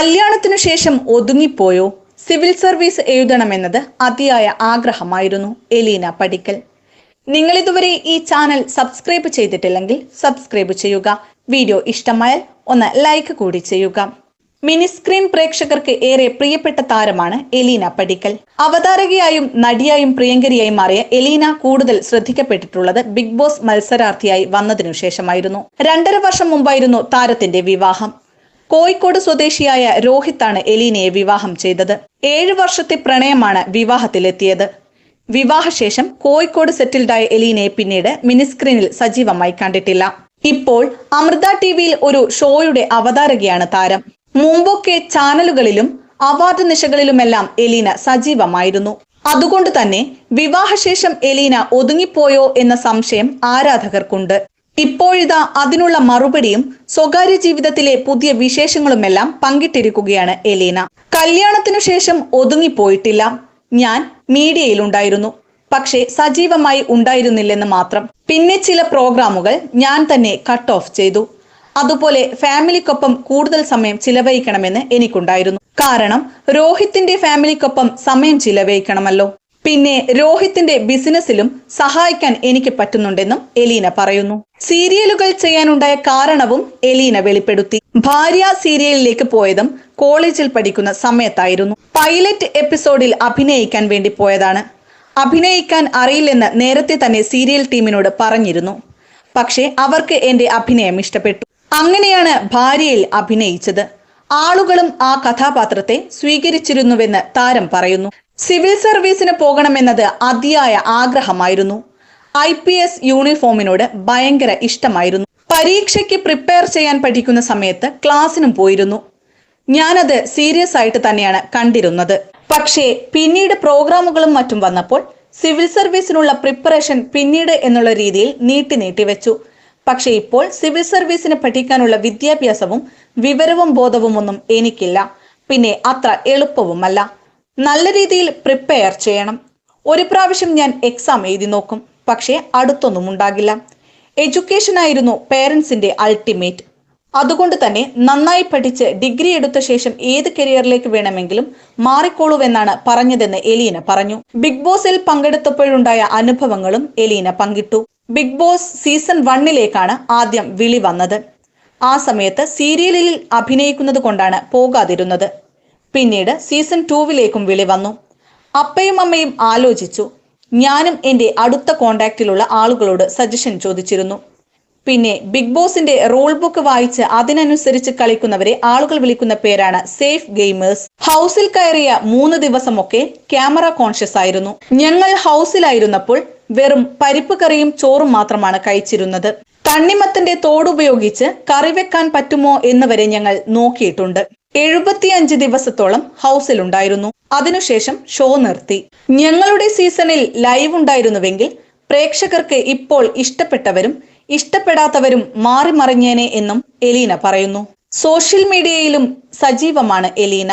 കല്യാണത്തിനു ശേഷം ഒതുങ്ങിപ്പോയോ? Civil service എഴുതണമെന്നത് അതിയായ ആഗ്രഹമായിരുന്നു എലീന പടിക്കൽ. നിങ്ങൾ ഇതുവരെ ഈ ചാനൽ സബ്സ്ക്രൈബ് ചെയ്തിട്ടില്ലെങ്കിൽ സബ്സ്ക്രൈബ് ചെയ്യുക. വീഡിയോ ഇഷ്ടമായാൽ ഒന്ന് ലൈക്ക് കൂടി ചെയ്യുക. മിനി സ്ക്രീൻ പ്രേക്ഷകർക്ക് ഏറെ പ്രിയപ്പെട്ട താരമാണ് എലീന പടിക്കൽ. അവതാരകയായും നടിയായും പ്രിയങ്കരിയായി മാറിയ എലീന കൂടുതൽ ശ്രദ്ധിക്കപ്പെട്ടിട്ടുള്ളത് ബിഗ് ബോസ് മത്സരാർത്ഥിയായി വന്നതിനു ശേഷമായിരുന്നു. രണ്ടര വർഷം മുമ്പായിരുന്നു താരത്തിന്റെ വിവാഹം. കോഴിക്കോട് സ്വദേശിയായ രോഹിത്താണ് എലീനയെ വിവാഹം ചെയ്തത്. ഏഴു വർഷത്തെ പ്രണയമാണ് വിവാഹത്തിലെത്തിയത്. വിവാഹശേഷം കോഴിക്കോട് സെറ്റിൽഡായ എലീനയെ പിന്നീട് മിനിസ്ക്രീനിൽ സജീവമായി കണ്ടിട്ടില്ല. ഇപ്പോൾ അമൃത ടി വിയിൽ ഒരു ഷോയുടെ അവതാരകയാണ് താരം. മുമ്പൊക്കെ ചാനലുകളിലും അവാർഡ് നിശകളിലുമെല്ലാം എലീന സജീവമായിരുന്നു. അതുകൊണ്ട് തന്നെ വിവാഹശേഷം എലീന ഒതുങ്ങിപ്പോയോ എന്ന സംശയം ആരാധകർക്കുണ്ട്. ഇപ്പോഴിതാ അതിനുള്ള മറുപടിയും സ്വകാര്യ ജീവിതത്തിലെ പുതിയ വിശേഷങ്ങളുമെല്ലാം പങ്കിട്ടിരിക്കുകയാണ് എലീന. കല്യാണത്തിനു ശേഷം ഒതുങ്ങിപ്പോയിട്ടില്ല. ഞാൻ മീഡിയയിലുണ്ടായിരുന്നു. പക്ഷേ സജീവമായി ഉണ്ടായിരുന്നില്ലെന്ന് മാത്രം. പിന്നെ ചില പ്രോഗ്രാമുകൾ ഞാൻ തന്നെ കട്ട് ഓഫ് ചെയ്തു. അതുപോലെ ഫാമിലിക്കൊപ്പം കൂടുതൽ സമയം ചിലവഴിക്കണമെന്ന് എനിക്കുണ്ടായിരുന്നു. കാരണം രോഹിത്തിന്റെ ഫാമിലിക്കൊപ്പം സമയം ചിലവഴിക്കണമല്ലോ. പിന്നെ രോഹിത്തിന്റെ ബിസിനസ്സിലും സഹായിക്കാൻ എനിക്ക് പറ്റുന്നുണ്ടെന്നും എലീന പറയുന്നു. സീരിയലുകൾ ചെയ്യാനുണ്ടായ കാരണവും എലീന വെളിപ്പെടുത്തി. ഭാര്യ സീരിയലിലേക്ക് പോയതും കോളേജിൽ പഠിക്കുന്ന സമയത്തായിരുന്നു. പൈലറ്റ് എപ്പിസോഡിൽ അഭിനയിക്കാൻ വേണ്ടി പോയതാണ്. അഭിനയിക്കാൻ അറിയില്ലെന്ന് നേരത്തെ തന്നെ സീരിയൽ ടീമിനോട് പറഞ്ഞിരുന്നു. പക്ഷേ അവർക്ക് എന്റെ അഭിനയം ഇഷ്ടപ്പെട്ടു. അങ്ങനെയാണ് ഭാര്യയിൽ അഭിനയിച്ചത്. ആളുകളും ആ കഥാപാത്രത്തെ സ്വീകരിച്ചിരുന്നുവെന്ന് താരം പറയുന്നു. സിവിൽ സർവീസിന് പോകണമെന്നത് അതിയായ ആഗ്രഹമായിരുന്നു. ഐ പി എസ് യൂണിഫോമിനോട് ഭയങ്കര ഇഷ്ടമായിരുന്നു. പരീക്ഷയ്ക്ക് പ്രിപ്പയർ ചെയ്യാൻ പഠിക്കുന്ന സമയത്ത് ക്ലാസ്സിനും പോയിരുന്നു. ഞാനത് സീരിയസ് ആയിട്ട് തന്നെയാണ് കണ്ടിരുന്നത്. പക്ഷേ പിന്നീട് പ്രോഗ്രാമുകളും മറ്റും വന്നപ്പോൾ സിവിൽ സർവീസിനുള്ള പ്രിപ്പറേഷൻ പിന്നീട് എന്നുള്ള രീതിയിൽ നീട്ടി നീട്ടി വെച്ചു. പക്ഷേ ഇപ്പോൾ സിവിൽ സർവീസിന് പഠിക്കാനുള്ള വിദ്യാഭ്യാസവും വിവരവും ബോധവും ഒന്നും എനിക്കില്ല. പിന്നെ അത്ര എളുപ്പവുമല്ല. നല്ല രീതിയിൽ പ്രിപ്പയർ ചെയ്യണം. ഒരു പ്രാവശ്യം ഞാൻ എക്സാം എഴുതി നോക്കും. പക്ഷേ അടുത്തൊന്നും ഉണ്ടാകില്ല. എഡ്യൂക്കേഷൻ ആയിരുന്നു പേരൻസിന്റെ അൾട്ടിമേറ്റ് അതുകൊണ്ട് തന്നെ നന്നായി പഠിച്ച് ഡിഗ്രി എടുത്ത ശേഷം ഏത് കരിയറിലേക്ക് വേണമെങ്കിലും മാറിക്കോളൂവെന്നാണ് പറഞ്ഞതെന്ന് എലീന പറഞ്ഞു. ബിഗ് ബോസിൽ പങ്കെടുത്തപ്പോഴുണ്ടായ അനുഭവങ്ങളും എലീന പങ്കിട്ടു. ബിഗ് ബോസ് സീസൺ വണ്ണിലേക്കാണ് ആദ്യം വിളി വന്നത്. ആ സമയത്ത് സീരിയലിൽ അഭിനയിക്കുന്നത് കൊണ്ടാണ് പോകാതിരുന്നത്. പിന്നീട് സീസൺ ടൂവിലേക്കും വിളി വന്നു. അപ്പയും അമ്മയും ആലോചിച്ചു. ഞാനും എന്റെ അടുത്ത കോണ്ടാക്റ്റിലുള്ള ആളുകളോട് സജഷൻ ചോദിച്ചിരുന്നു. പിന്നെ ബിഗ് ബോസിന്റെ റൂൾ ബുക്ക് വായിച്ച് അതിനനുസരിച്ച് കളിക്കുന്നവരെ ആളുകൾ വിളിക്കുന്ന പേരാണ് സേഫ് ഗെയിമേഴ്സ് ഹൗസിൽ കയറിയ മൂന്ന് ദിവസമൊക്കെ ക്യാമറ കോൺഷ്യസ് ആയിരുന്നു. ഞങ്ങൾ ഹൗസിലായിരുന്നപ്പോൾ വെറും പരിപ്പ് കറിയും ചോറും മാത്രമാണ് കഴിച്ചിരുന്നത്. തണ്ണിമത്തിന്റെ തോടുപയോഗിച്ച് കറി വെക്കാൻ പറ്റുമോ എന്ന് വരെ ഞങ്ങൾ നോക്കിയിട്ടുണ്ട്. എഴുപത്തിയഞ്ച് ദിവസത്തോളം ഹൗസിലുണ്ടായിരുന്നു. അതിനുശേഷം ഷോ നിർത്തി. ഞങ്ങളുടെ സീസണിൽ ലൈവ് ഉണ്ടായിരുന്നുവെങ്കിൽ പ്രേക്ഷകർക്ക് ഇപ്പോൾ ഇഷ്ടപ്പെട്ടവരും ഇഷ്ടപ്പെടാത്തവരും മാറി മറിഞ്ഞേനെ എന്നും എലീന പറയുന്നു. സോഷ്യൽ മീഡിയയിലും സജീവമാണ് എലീന.